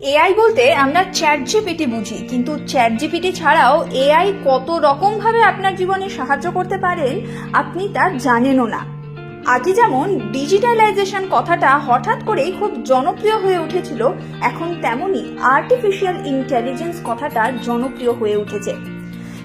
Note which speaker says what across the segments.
Speaker 1: AI বলতে আমরা chat GPT বুঝি, কিন্তু চ্যাট জিপিটি ছাড়াও এআই কত রকম ভাবে আপনার জীবনে সাহায্য করতে পারেন আপনি তা জানেনও না। আগে যেমন ডিজিটালাইজেশন কথাটা হঠাৎ করেই খুব জনপ্রিয় হয়ে উঠেছিল, এখন তেমনি আর্টিফিশিয়াল ইন্টেলিজেন্স কথাটা জনপ্রিয় হয়ে উঠেছে।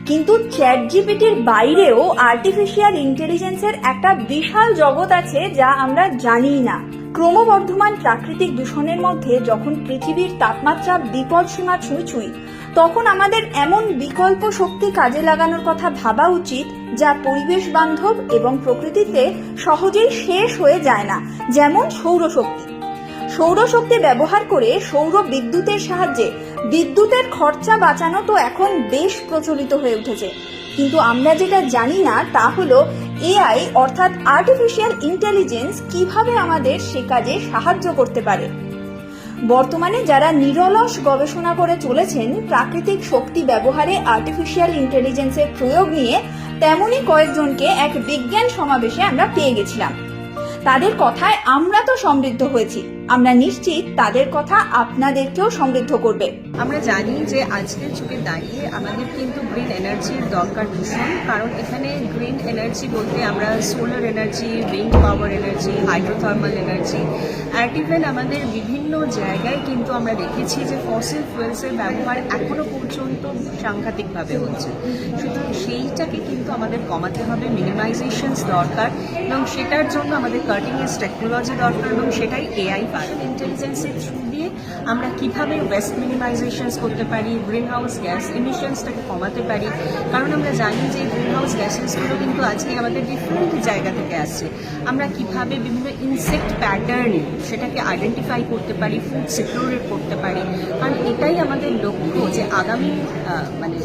Speaker 1: কিন্তু চ্যাট জিপিটির বাইরেও আর্টিফিশিয়াল ইন্টেলিজেন্সের একটা বিশাল জগৎ আছে যা আমরা জানি না। ক্রমবর্ধমান প্রাকৃতিক দূষণের মধ্যে যখন পৃথিবীর তাপমাত্রা বিপদ সীমা ছুঁই ছুঁই, তখন আমাদের এমন বিকল্প শক্তি কাজে লাগানোর কথা ভাবা উচিত যা পরিবেশ বান্ধব এবং প্রকৃতিতে সহজেই শেষ হয়ে যায় না, যেমন সৌরশক্তি। সৌরশক্তি ব্যবহার করে সৌর বিদ্যুতের সাহায্যে বিদ্যুতের খরচা বাঁচানো তো এখন বেশ প্রচলিত হয়ে উঠেছে। কিন্তু আমরা যেটা জানি না তা হলো এআই অর্থাৎ আর্টিফিশিয়াল ইন্টেলিজেন্স কীভাবে আমাদের সে কাজে সাহায্য করতে পারে? বর্তমানে যারা নিরলস গবেষণা করে চলেছেন, প্রাকৃতিক শক্তি ব্যবহারে আর্টিফিশিয়াল ইন্টেলিজেন্সের প্রয়োগ নিয়ে তেমনই কয়েকজনকে এক বিজ্ঞান সমাবেশে আমরা পেয়ে গেছিলাম। তাদের কথায় আমরা তো সমৃদ্ধ হয়েছি। আমরা নিশ্চিত তাদের কথা আপনাদেরকেও সমৃদ্ধ করবে।
Speaker 2: আমরা জানি যে আজকের যুগে দাঁড়িয়ে আমাদের কিন্তু গ্রিন এনার্জির দরকার ভীষণ, কারণ এখানে গ্রিন এনার্জি বলতে আমরা solar energy wind power energy hydrothermal energy at even আমাদের বিভিন্ন জায়গায় কিন্তু আমরা দেখেছি যে ফসিল ফুয়েলসের ব্যবহার এখনও পর্যন্ত সাংঘাতিকভাবে হচ্ছে। সুতরাং সেইটাকে কিন্তু আমাদের কমাতে হবে মিনিমাইজেশনস দরকার, এবং সেটার জন্য আমাদের এজ টেকনোলজি দরকার, এবং সেটাই এআই পারে ইন্টেলিজেন্সের থ্রু দিয়ে আমরা কীভাবে ওয়েস্ট মিনিমাইজেশনস করতে পারি গ্রিন হাউস গ্যাস এমিশনসটাকে কমাতে পারি। কারণ আমরা জানি যে গ্রিন হাউস গ্যাসেসগুলো কিন্তু আজকে আমাদের ডিফারেন্ট জায়গা থেকে আসছে। আমরা কীভাবে বিভিন্ন ইনসেক্ট প্যাটার্ন সেটাকে আইডেন্টিফাই করতে পারি ফুড সিকিউর করতে পারি। কারণ এটাই আমাদের লক্ষ্য যে আগামী মানে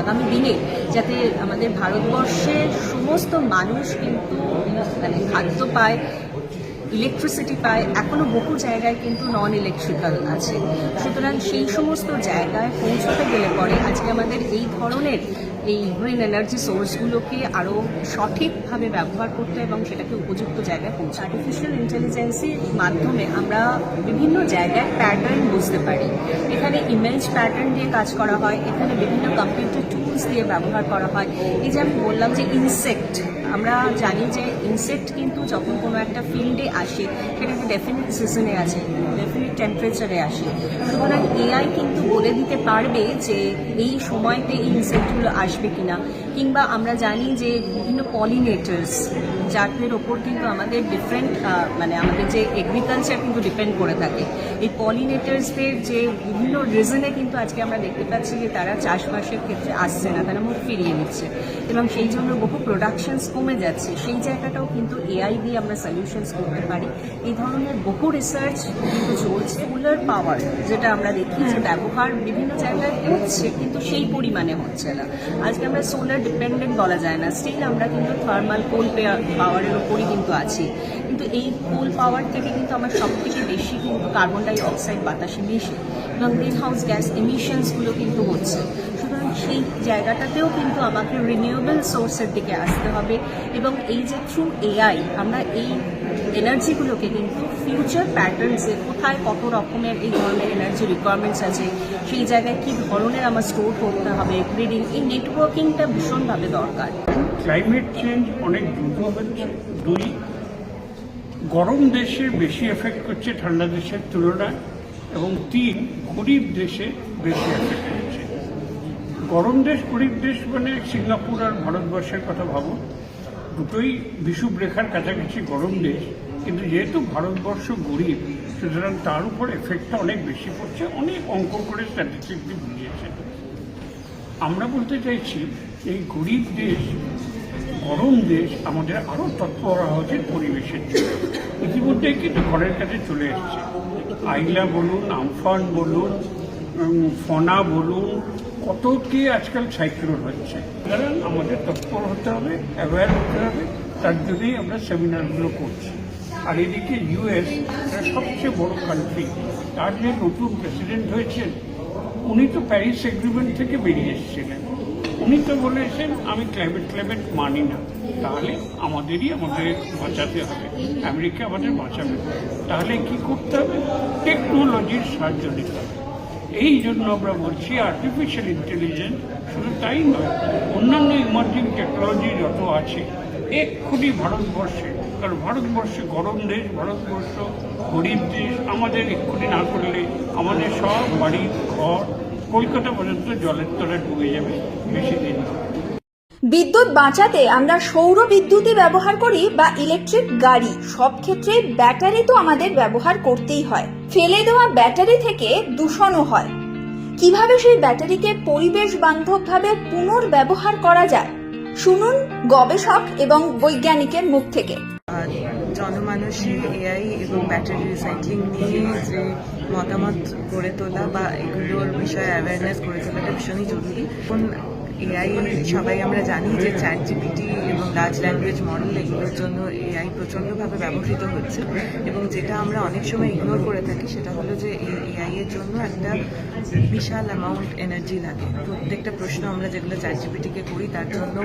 Speaker 2: আগামী দিনে যাতে আমাদের ভারতবর্ষের সমস্ত মানুষ কিন্তু মানে খাদ্য পায় ইলেকট্রিসিটি পায়, এখনও বহু জায়গায় কিন্তু নন ইলেকট্রিক্যাল আছে। সুতরাং সেই সমস্ত জায়গায় পৌঁছতে গেলে পরে আজকে আমাদের এই ধরনের এই গ্রিন এনার্জি সোর্সগুলোকে আরও সঠিকভাবে ব্যবহার করতে এবং সেটাকে উপযুক্ত জায়গায় পৌঁছে আর্টিফিশিয়াল ইন্টেলিজেন্সির মাধ্যমে আমরা বিভিন্ন জায়গায় প্যাটার্ন বুঝতে পারি। এখানে ইমেজ প্যাটার্ন দিয়ে কাজ করা হয়, এখানে বিভিন্ন কম্পিউটার টুলস দিয়ে ব্যবহার করা হয়। এই যে আমি বললাম যে ইনসেক্ট আমরা জানি যে ইনসেক্ট কিন্তু যখন কোনো একটা ফিল্ডে আসে, সেটা একটা ডেফিনেট সিজনে আছে ডেফিনেট টেম্পারেচারে আসে। সুতরাং এআই কিন্তু বলে দিতে পারবে যে এই সময়তে এই ইনসেক্টগুলো আসবে কিনা। কিংবা আমরা জানি যে বিভিন্ন পলিনেটার্স যাদের ওপর কিন্তু আমাদের ডিফারেন্ট মানে আমাদের যে এগ্রিকালচার কিন্তু ডিপেন্ড করে থাকে। এই পলিনেটার্সদের যে বিভিন্ন রিজনে কিন্তু আজকে আমরা দেখতে পাচ্ছি যে তারা চাষবাসের ক্ষেত্রে আসছে না তারা মুখ ফিরিয়ে নিচ্ছে। এবং সেই জন্য বহু প্রোডাকশনস কমে যাচ্ছে। সেই জায়গাটাও কিন্তু এআই দিয়ে আমরা সলিউশনস করতে পারি। এই ধরনের বহু রিসার্চ কিন্তু চলছে। সোলার পাওয়ার যেটা আমরা দেখি যে ব্যবহার বিভিন্ন জায়গায় হচ্ছে কিন্তু সেই পরিমাণে হচ্ছে না। আজকে আমরা সোলার ডিপেন্ডেন্ট বলা যায় না। স্টিল আমরা কিন্তু থার্মাল কোল পাওয়ারের ওপরই কিন্তু আছে। কিন্তু এই কোল পাওয়ার থেকে কিন্তু আমার সব থেকে বেশি কিন্তু কার্বন ডাই অক্সাইড বাতাসে মিশে। এবং গ্রিন হাউস গ্যাস এমিশনসগুলো কিন্তু হচ্ছে। সুতরাং সেই জায়গাটাতেও কিন্তু আমাকে রিনিউয়েবল সোর্সের দিকে আসতে হবে। এবং এই যে থ্রু এআই আমরা এই এনার্জিগুলোকে কিন্তু ফিউচার প্যাটার্নসে কোথায় কত রকমের এই ধরনের এনার্জি রিকোয়ারমেন্টস আছে, সেই জায়গায় কী ধরনের আমার স্টোর করতে হবে গ্রিডিং এই নেটওয়ার্কিংটা ভীষণভাবে দরকার।
Speaker 3: ক্লাইমেট চেঞ্জ অনেক দ্রুত হচ্ছে, দুই, গরম দেশে বেশি এফেক্ট করছে ঠান্ডা দেশের তুলনায় এবং তিন, গরিব দেশে বেশি এফেক্ট করছে। গরম দেশ, গরিব দেশ মানে সিঙ্গাপুর আর ভারতবর্ষের কথা ভাবো, দুটোই বিষুব রেখার কাছাকাছি গরম দেশ। কিন্তু যেহেতু ভারতবর্ষ গরিব, সুতরাং তার উপর এফেক্টটা অনেক বেশি পড়ছে, অনেক অঙ্ক করে স্ট্যাটিস্টিক দিয়ে বুঝিয়েছে। আমরা বলতে চাইছি, এই গরিব দেশ, গরম দেশ, আমাদের আরও তৎপর উচিত পরিবেশের জন্য। ইতিমধ্যেই কিন্তু ঘরের কাছে চলে এসছে। আইলা বলুন, আমফান বলুন ফনা বলুন, কত কি আজকাল সাইক্লোন হচ্ছে। সুতরাং আমাদের তৎপর হতে হবে অ্যাওয়্যার হতে হবে, তার জন্যই আমরা সেমিনারগুলো করছি। আর এদিকে ইউএস সবচেয়ে বড় কান্ট্রি তার যে নতুন প্রেসিডেন্ট হয়েছেন, উনি তো প্যারিস এগ্রিমেন্ট থেকে বেরিয়ে এসেছিলেন। উনি তো বলেছেন, আমি ক্লাইমেট ক্লাইমেট মানি না। তাহলে আমাদেরই আমাদের বাঁচাতে হবে। আমেরিকা আমাদের বাঁচাবে। তাহলে কি করতে হবে? টেকনোলজির সাহায্য নিতে হবে। এই জন্য আমরা বলছি আর্টিফিশিয়াল ইন্টেলিজেন্স শুধু তাই নয়, অন্যান্য ইমার্জিং টেকনোলজি যত আছে, এক্ষুনি ভারতবর্ষে কারণ ভারতবর্ষে গরম দেশ, ভারতবর্ষ গরিব দেশ, আমাদের এক্ষুনি না করলে আমাদের সব বাড়ি, ঘর কলকাতা পর্যন্ত জলের তলায় ডুবে যাবে বেশি দিন
Speaker 1: বিদ্যুৎ বাঁচাতে আমরা সৌর বিদ্যুৎই ব্যবহার করি বা ইলেকট্রিক গাড়ি, সব ক্ষেত্রে ব্যাটারি তো আমাদের ব্যবহার করতেই হয়। ফেলে দেওয়া ব্যাটারি থেকে দূষণও হয়। কীভাবে সেই ব্যাটারিকে পরিবেশ বান্ধবভাবে পুনর্ব্যবহার করা যায়? শুনুন গবেষক এবং বৈজ্ঞানিকের মুখ থেকে।
Speaker 4: জনমানসে এআই এবং ব্যাটারি রিসাইক্লিং নিয়ে যে মতামত গড়ে তোলা বা এগুলোর বিষয়ে অ্যাওয়ারনেস গড়ে তোলাটা ভীষণই জরুরি। এআই সবাই আমরা জানি যে চ্যাট জিপিটি এবং লার্জ ল্যাঙ্গুয়েজ মডেল এগুলোর জন্য এআই প্রচণ্ডভাবে ব্যবহৃত হচ্ছে এবং যেটা আমরা অনেক সময় ইগনোর করে থাকি সেটা হলো যে এই এআই এর জন্য একটা বিশাল অ্যামাউন্ট এনার্জি লাগে। প্রত্যেকটা প্রশ্ন আমরা যেগুলো চ্যাট জিপিটিকে করি তার জন্য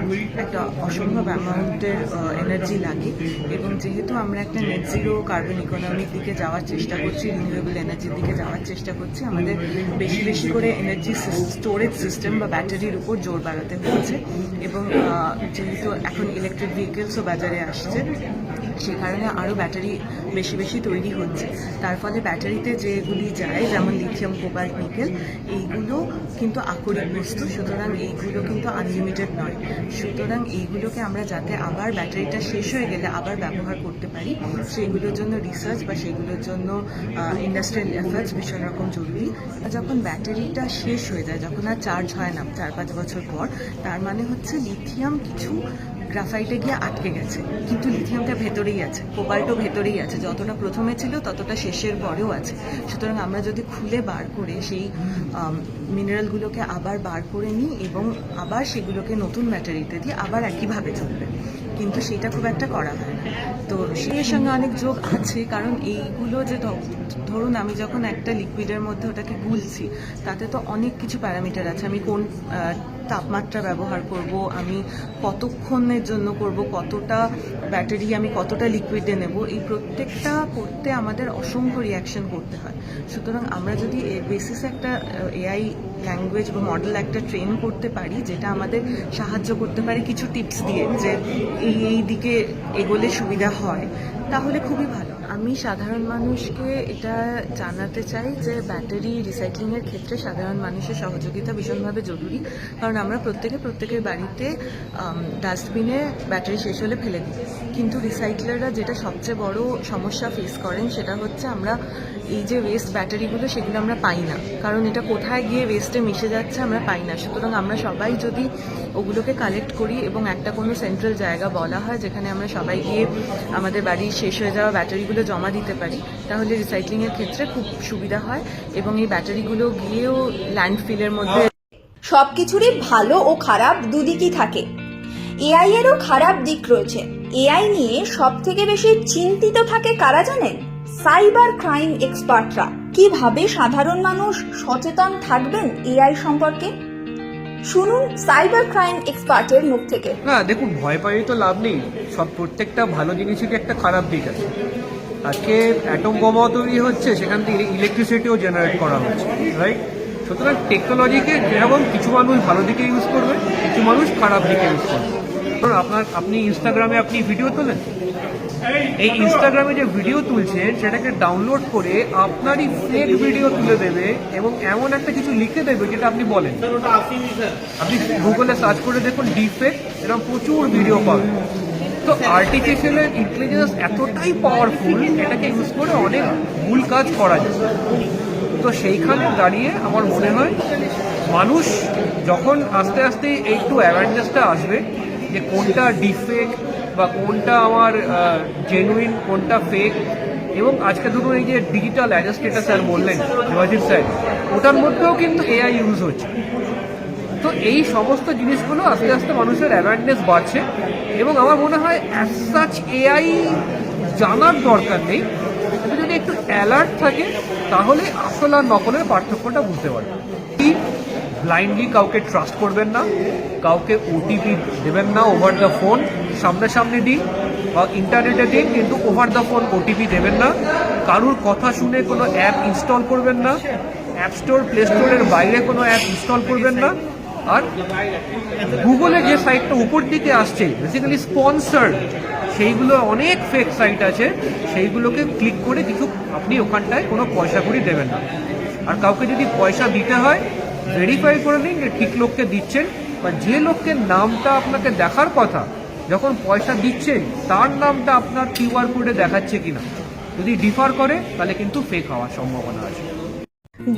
Speaker 4: একটা অসম্ভব অ্যামাউন্টের এনার্জি লাগে এবং যেহেতু আমরা একটা নেট জিরো কার্বন ইকোনমির দিকে যাওয়ার চেষ্টা করছি রিনিউয়েবল এনার্জির দিকে যাওয়ার চেষ্টা করছি, আমাদের বেশি বেশি করে এনার্জি স্টোরেজ সিস্টেম বা ব্যাটারির উপর জোর বাড়াতে হচ্ছে এবং যেহেতু এখন ইলেকট্রিক ভেহিকেলসও বাজারে আসছে সে কারণে আরও ব্যাটারি বেশি বেশি তৈরি হচ্ছে। তার ফলে ব্যাটারিতে যেগুলি যায়, যেমন লিথিয়াম কোবাল্ট নিকেল এইগুলো কিন্তু আকরিক বস্তু। সুতরাং এইগুলো কিন্তু আনলিমিটেড নয়। সুতরাং এইগুলোকে আমরা যাতে আবার ব্যাটারিটা শেষ হয়ে গেলে আবার ব্যবহার করতে পারি সেইগুলোর জন্য রিসার্চ বা সেগুলোর জন্য ইন্ডাস্ট্রিয়াল এফার্টস ভীষণ রকম জরুরি। যখন ব্যাটারিটা শেষ হয়ে যায়, যখন আর চার্জ হয় না চার পাঁচ বছর পর, তার মানে হচ্ছে লিথিয়াম কিছু গ্রাফাইটে গিয়ে আটকে গেছে। কিন্তু লিথিয়ামটা ভেতরেই আছে, কোবাল্টও ভেতরেই আছে। যতটা প্রথমে ছিল, ততটা শেষের পরেও আছে। সুতরাং আমরা যদি খুলে বার করে সেই মিনারেলগুলোকে আবার বার করে নিই এবং আবার সেগুলোকে নতুন ব্যাটারিতে দিয়ে আবার একইভাবে চলবে কিন্তু সেটা খুব একটা করা হয় তো সেই সঙ্গে অনেক যোগ আছে, কারণ এইগুলো যে ধরুন আমি যখন একটা লিকুইডের মধ্যে ওটাকে গুলছি, তাতে তো অনেক কিছু প্যারামিটার আছে। আমি কোন তাপমাত্রা ব্যবহার করব, আমি কতক্ষণের জন্য করব, কতটা ব্যাটারি, আমি কতটা লিকুইডে নেব, এই প্রত্যেকটা করতে আমাদের অসংখ্য রিয়াকশন করতে হয়। সুতরাং আমরা যদি এর বেসিসে একটা এআই ল্যাঙ্গুয়েজ বা মডেল একটা ট্রেন করতে পারি, যেটা আমাদের সাহায্য করতে পারে কিছু টিপস দিয়ে যে এই এই দিকে এগোলে সুবিধা হয়, তাহলে খুবই ভালো। আমি সাধারণ মানুষকে এটা জানাতে চাই যে ব্যাটারি রিসাইক্লিংয়ের ক্ষেত্রে সাধারণ মানুষের সহযোগিতা ভীষণভাবে জরুরি, কারণ আমরা প্রত্যেকে প্রত্যেকের বাড়িতে ডাস্টবিনে ব্যাটারি শেষ হলে ফেলে দিই। কিন্তু রিসাইক্লাররা যেটা সবচেয়ে বড় সমস্যা ফেস করেন সেটা হচ্ছে আমরা এই যে ওয়েস্ট ব্যাটারিগুলো সেগুলো আমরা পাই না। কারণ এটা কোথায় গিয়ে ওয়েস্টে মিশে যাচ্ছে আমরা পাই না। সুতরাং আমরা সবাই যদি ওগুলোকে কালেক্ট করি এবং একটা কোনো সেন্ট্রাল জায়গা বলা হয় যেখানে আমরা সবাই গিয়ে আমাদের বাড়ির শেষ হয়ে যাওয়া ব্যাটারিগুলো জমা দিতে পারি, তাহলে রিসাইক্লিংয়ের ক্ষেত্রে খুব সুবিধা হয় এবং এই ব্যাটারিগুলো গিয়েও ল্যান্ডফিলের মধ্যে
Speaker 1: সবকিছুরই ভালো ও খারাপ দুদিকই থাকে। এআই এরও খারাপ দিক রয়েছে। এআই নিয়ে সব থেকে বেশি চিন্তিত থাকে কারা জানেন? সাইবার ক্রাইম এক্সপার্টরা কীভাবে সাধারণ মানুষ সচেতন থাকবেন এআই সম্পর্কে? শুনুন সাইবার ক্রাইম এক্সপার্টের মুখ থেকে।
Speaker 5: না, দেখুন, ভয় পাইয়ে তো লাভ নেই। সব প্রত্যেকটা ভালো জিনিসেরই একটা খারাপ দিক আছে। আজকে অ্যাটম বোমাও তৈরি হচ্ছে, সেখান থেকে ইলেকট্রিসিটিও জেনারেট করা হচ্ছে রাইট সুতরাং টেকনোলজিকে যেরকম কিছু মানুষ ভালো দিকে ইউজ করবে, কিছু মানুষ খারাপ দিকে ইউজ করবে। আপনার, আপনি ইনস্টাগ্রামে আপনি ভিডিও তোলেন এই ইনস্টাগ্রামে যে ভিডিও তুলছেন সেটাকে ডাউনলোড করে আপনারই ফেক ভিডিও তুলে দেবে এবং এমন একটা কিছু লিখে দেবে যেটা আপনি বলেন। আপনি গুগলে সার্চ করে দেখুন ডিফেক্ট এরকম প্রচুর ভিডিও পাবেন। তো আর্টিফিশিয়াল ইন্টেলিজেন্স এতটাই পাওয়ারফুল এটাকে ইউজ করে অনেক ভুল কাজ করা যায়। তো সেইখানে দাঁড়িয়ে আমার মনে হয় মানুষ যখন আস্তে আস্তে একটু অ্যাওয়ারনেসটা আসবে যে কোনটা ডিফেক্ট বা কোনটা আমার জেনুইন কোনটা ফেক এবং আজকে ধরুন এই যে ডিজিটাল অ্যাডাস্টেটা স্যার বললেন দেবাজিৎ স্যার ওটার মধ্যেও কিন্তু এআই ইউজ হচ্ছে। তো এই সমস্ত জিনিসগুলো আস্তে আস্তে মানুষের অ্যাওয়ারনেস বাড়ছে এবং আমার মনে হয় অ্যাজ সাচ এআই জানার দরকার নেই। যদি একটু অ্যালার্ট থাকে, তাহলে আসল আর নকলের পার্থক্যটা বুঝতে পারবে। ব্লাইন্ডলি কাউকে ট্রাস্ট করবেন না, কাউকে ওটিপি দেবেন না ওভার দ্য ফোন সামনাসামনি দিন বা ইন্টারনেটে দিন কিন্তু ওভার দ্য ফোন ওটিপি দেবেন না, কারুর কথা শুনে কোনো অ্যাপ ইনস্টল করবেন না অ্যাপ স্টোর প্লে স্টোরের বাইরে কোনো অ্যাপ ইনস্টল করবেন না, আর গুগলে যে সাইটটা উপর দিকে আসছে বেসিক্যালি স্পন্সার্ড সেইগুলো অনেক ফেক সাইট আছে, সেইগুলোকে ক্লিক করে কিছু আপনি ওখানটায় কোনো পয়সা করি দেবেন না। আর কাউকে যদি পয়সা দিতে হয় ভেরিফাই করে নিন যে ঠিক লোককে দিচ্ছেন বা যে লোককে নামটা আপনাকে দেখার কথা, যখন পয়সা দিচ্ছেন তার নামটা আপনার কিউআর কোডে দেখাচ্ছে কিনা। যদি ডিফার করে, তাহলে কিন্তু ফেক হওয়ার সম্ভাবনা আছে।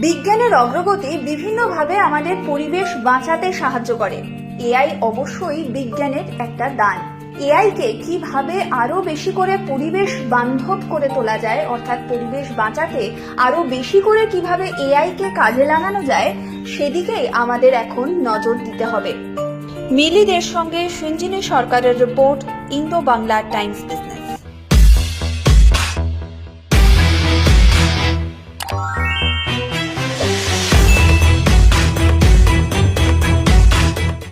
Speaker 1: বিজ্ঞানের অগ্রগতি বিভিন্নভাবে আমাদের পরিবেশ বাঁচাতে সাহায্য করে। এআই অবশ্যই বিজ্ঞানের একটা দান। এআইকে কীভাবে আরও বেশি করে পরিবেশ বান্ধব করে তোলা যায়, অর্থাৎ পরিবেশ বাঁচাতে আরও বেশি করে কীভাবে এআইকে কাজে লাগানো যায় সেদিকেই আমাদের এখন নজর দিতে হবে। মিলিদের সঙ্গে সঞ্জিনী সরকারের report Indo Bangla Times business